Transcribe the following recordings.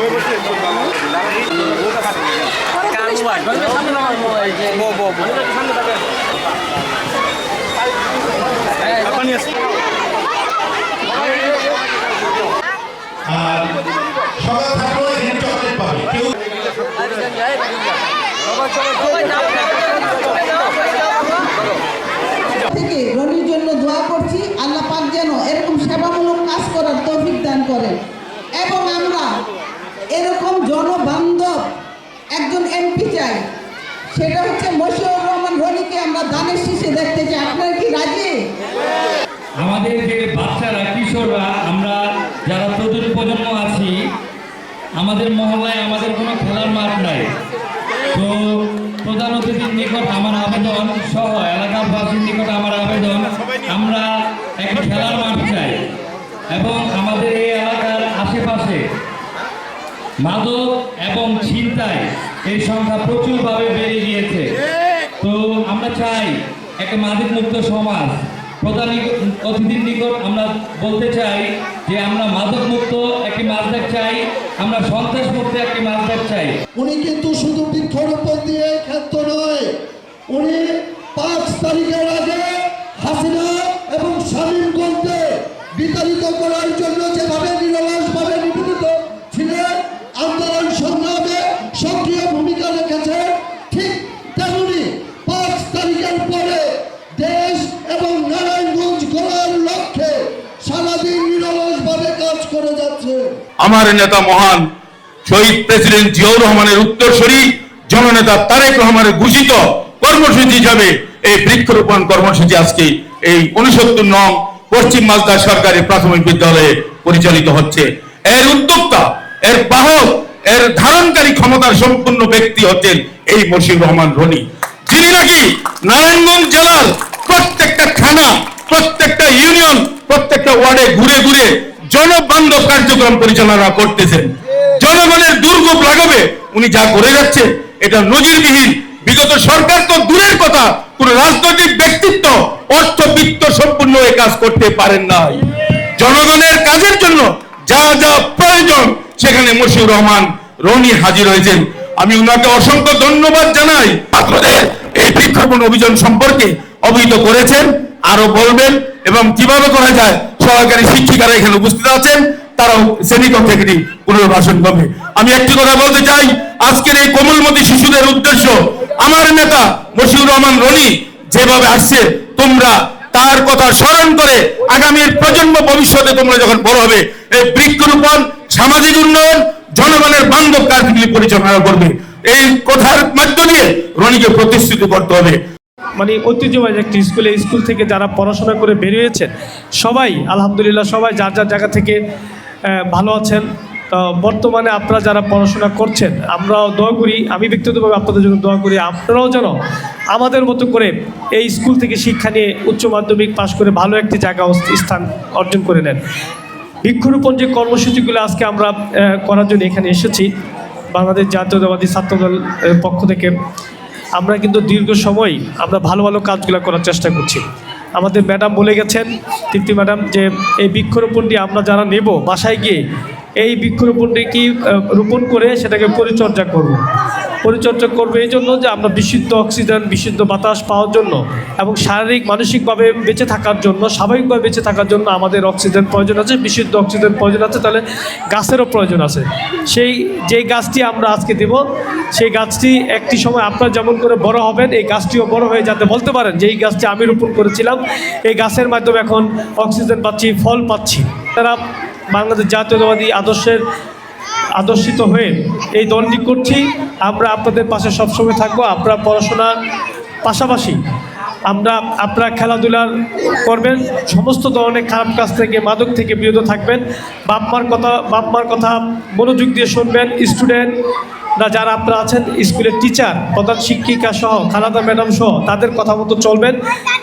আর রনির জন্য দোয়া করছি। আল্লাহ পাক যেন এরকম সেবামূলক কাজ করার তৌফিক দান করেন। এরকম জনবান্ধব একজন এমপি চাই, সেটা হচ্ছে মশিউর রহমান রনিকে আমরা দানের শীষে দেখতে চাই। আপনারা কি রাজি? আমাদের যে বাচ্চারা, কিশোররা, আমরা যারা তরুণ প্রজন্ম আছি, আমাদের মহল্লায় আমাদের কোনো খেলার মাঠ নাই। তো প্রধান অতিথির নিকট আমার আবেদন সহ এলাকাবাসীর নিকট আমার আবেদন আমরা একটি খেলার মাঠ চাই এবং আমাদের এই এলাকার আশেপাশে মাদক এবং ছিনতাই এই সংখ্যা প্রচুরভাবে বেড়ে গিয়েছে। তো আমরা চাই একটা মাদক মুক্ত সমাজ। প্রধান অতিথির নিকট আমরা বলতে চাই যে আমরা মাদক মুক্ত একটি মাসদাক চাই আমরা সন্ত্রাস মুক্ত একটি মাসদাক চাই। উনি কিন্তু শুধু বৃক্ষরোপণ দিয়ে ক্ষেত্র নয় উনি নারায়ণগঞ্জ গড়ার লক্ষ্যে সারাদিন নিরলসভাবে কাজ করে যাচ্ছে। আমার নেতা মহান শহীদ প্রেসিডেন্ট জিয়াউর রহমানের উত্তরসূরি, জননেতা তারেক রহমানের ঘোষিত কর্মসূচি হিসাবে এই বৃক্ষরোপণ কর্মসূচি আজকে এই উনসত্তর নং পশ্চিম মালদা সরকারি প্রাথমিক বিদ্যালয়ে পরিচালিত হচ্ছে। এর উদ্যোক্তা, এর বাহক, এর ধারণকারী ক্ষমতার সম্পূর্ণ ব্যক্তি হচ্ছেন এই মশিউর রহমান রনি। যিনি নাকি নারায়ণগঞ্জ জেলার প্রত্যেকটা থানা, প্রত্যেকটা ইউনিয়ন, প্রত্যেকটা ওয়ার্ডে ঘুরে ঘুরে জনবান্ধব কার্যক্রম পরিচালনা করতেছেন। জনগণের দুর্ভোগ লাগাবে উনি যা করে যাচ্ছে, এটা নজিরবিহীন। বিগত সরকার তো দূরের কথা, কোন রাজনৈতিক ব্যক্তিত্ব অর্থবিত্ত সম্পূর্ণ এই কাজ করতে পারেন নাই। জনগণের কাজের জন্য যা যা প্রয়োজন, সেখানে মশিউর রহমান, রনি হাজির হয়েছেন। আমি উনাকে অসংখ্য ধন্যবাদ জানাই। ছাত্রদের এই বৃক্ষরোপণ অভিযান সম্পর্কে অবহিত করেছেন। আরও বলবেন এবং কীভাবে করা যায় সহকারী শিক্ষিকারা এখানে উপস্থিত আছেন, তারাও শ্রেণীকক্ষে এটি পুনর্বাসন করবে আমি একটি কথা বলতে চাই, আজকের এই কোমলমতি শিশুদের উদ্দেশ্য, আমার নেতা মশিউর রহমান রনি যেভাবে আসছে, তোমরা তার কথা স্মরণ করে আগামীর প্রজন্ম ভবিষ্যতে তোমরা যখন বড় হবে, এই বৃক্ষরোপণ, সামাজিক উন্নয়ন, জনগণের বান্ধব কাজগুলি পরিচালনা করবে। এই কথার মধ্য দিয়ে রনিকে প্রতিষ্ঠিত করতে হবে। মানে ঐতিহ্যবাহী একটি স্কুলে স্কুল থেকে যারা পড়াশোনা করে বেরিয়েছেন সবাই, আলহামদুলিল্লাহ, সবাই যার যার জায়গা থেকে ভালো আছেন। বর্তমানে আপনারা যারা পড়াশোনা করছেন, আমরাও দোয়া করি, আমি ব্যক্তিগতভাবে আপনাদের জন্য দোয়া করি, আপনারাও যেন আমাদের মতো করে এই স্কুল থেকে শিক্ষা নিয়ে উচ্চ মাধ্যমিক পাশ করে ভালো একটি জায়গা স্থান অর্জন করে নেন। বৃক্ষরোপণ যে কর্মসূচিগুলো আজকে আমরা করার জন্য এখানে এসেছি, বাংলাদেশ জাতীয়তাবাদী ছাত্রদল পক্ষ থেকে। আমরা কিন্তু দীর্ঘ সময় আমরা ভালো ভালো কাজগুলো করার চেষ্টা করছি আমাদের ম্যাডাম বলে গেছেন, তৃপ্তি ম্যাডাম, যে এই বৃক্ষরোপণটি আমরা যারা নেব বাসায় গিয়ে, এই বৃক্ষরোপণটি কি রোপণ করে সেটাকে পরিচর্যা করব। পরিচর্যা করবে এই জন্য যে আমরা বিশুদ্ধ অক্সিজেন, বিশুদ্ধ বাতাস পাওয়ার জন্য এবং শারীরিক, মানসিকভাবে বেঁচে থাকার জন্য, স্বাভাবিকভাবে বেঁচে থাকার জন্য আমাদের অক্সিজেন প্রয়োজন আছে, বিশুদ্ধ অক্সিজেন প্রয়োজন আছে, তাহলে গাছেরও প্রয়োজন আছে। সেই যে গাছটি আমরা আজকে দেব, সেই গাছটি একটি সময় আপনার যেমন করে বড় হবেন, এই গাছটিও বড় হয়ে যাতে বলতে পারেন যে এই গাছটি আমি রোপণ করেছিলাম, এই গাছের মাধ্যমে এখন অক্সিজেন পাচ্ছি, ফল পাচ্ছি। তারা বাংলাদেশ জাতীয়তাবাদী আদর্শের আদর্শিত হয়ে এই দলটি করছি। আমরা আপনাদের পাশে সবসময় থাকব। আপনারা পড়াশোনার পাশাপাশি আমরা আপনারা খেলাধুলার করবেন, সমস্ত ধরনের খারাপ কাজ থেকে, মাদক থেকে বিরত থাকবেন। বাপ মার কথা বাপ মার কথা মনোযোগ দিয়ে শুনবেন স্টুডেন্ট না যারা আপনারা আছেন, স্কুলের টিচার প্রধান শিক্ষিকা সহ, খালাদা ম্যাডাম সহ, তাদের কথা মতো চলবেন।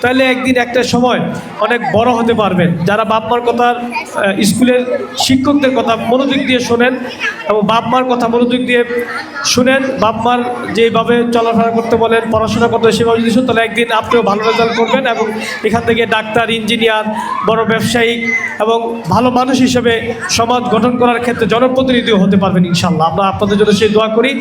তাহলে একদিন একটা সময় অনেক বড় হতে পারবেন। যারা বাপ মার কথা স্কুলের শিক্ষকদের কথা মনোযোগ দিয়ে শোনেন এবং বাপ মার কথা মনোযোগ দিয়ে শুনেন বাপ মার যেভাবে চলাফেরা করতে বলেন, পড়াশোনা করতে সেভাবে যদি তাহলে একদিন আপনিও ভালো রেজাল্ট করবেন এবং এখান থেকে ডাক্তার ইঞ্জিনিয়ার বড় ব্যবসায়িক এবং ভালো মানুষ হিসেবে সমাজ গঠন করার ক্ষেত্রে জনপ্রতিনিধিও হতে পারবেন ইনশাল্লাহ আমরা আপনাদের জন্য সেই দোয়া করি।